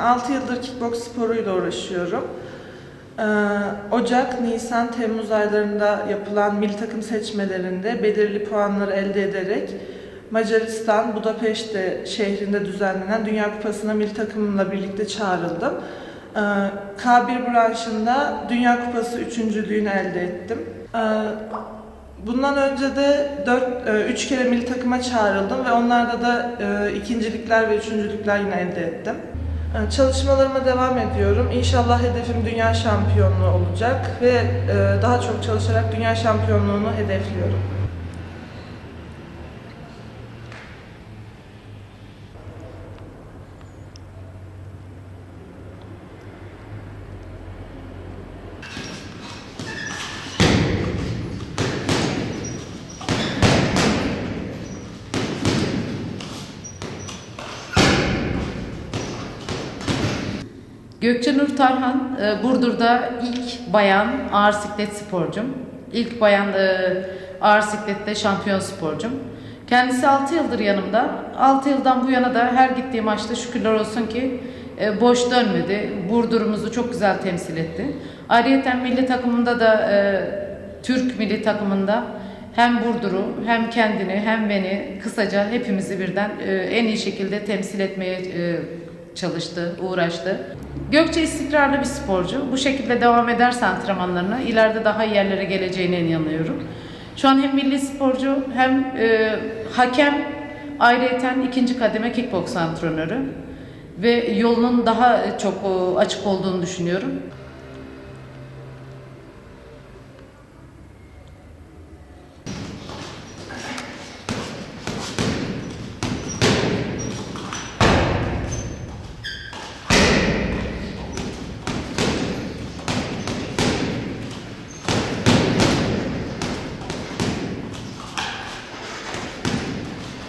6 yıldır kickbox sporuyla uğraşıyorum. Ee, Ocak, Nisan, Temmuz aylarında yapılan milli takım seçmelerinde belirli puanları elde ederek Macaristan, Budapeşte şehrinde düzenlenen Dünya Kupası'na milli takımımla birlikte çağrıldım. Ee, K1 branşında Dünya Kupası üçüncülüğünü elde ettim. Ee, Bundan önce de 4 3 kere milli takıma çağrıldım ve onlarda da e, ikincilikler ve üçüncülükler yine elde ettim. E, Çalışmalarıma devam ediyorum. İnşallah hedefim dünya şampiyonluğu olacak ve e, daha çok çalışarak dünya şampiyonluğunu hedefliyorum. Gökçe Nur Tarhan, e, Burdur'da ilk bayan ağır siklet sporcum. İlk bayan e, ağır siklette şampiyon sporcum. Kendisi 6 yıldır yanımda. 6 yıldan bu yana da her gittiği maçta şükürler olsun ki e, boş dönmedi. Burdur'umuzu çok güzel temsil etti. Ayrıca milli takımında da e, Türk milli takımında hem Burdur'u hem kendini hem beni kısaca hepimizi birden en iyi şekilde temsil etmeye çalıştı, uğraştı. Gökçe istikrarlı bir sporcu. Bu şekilde devam ederse antrenmanlarına ileride daha iyi yerlere geleceğine inanıyorum. Şu an hem milli sporcu hem e, hakem ayrıyeten ikinci kademe kickbox antrenörü ve yolunun daha çok e, açık olduğunu düşünüyorum.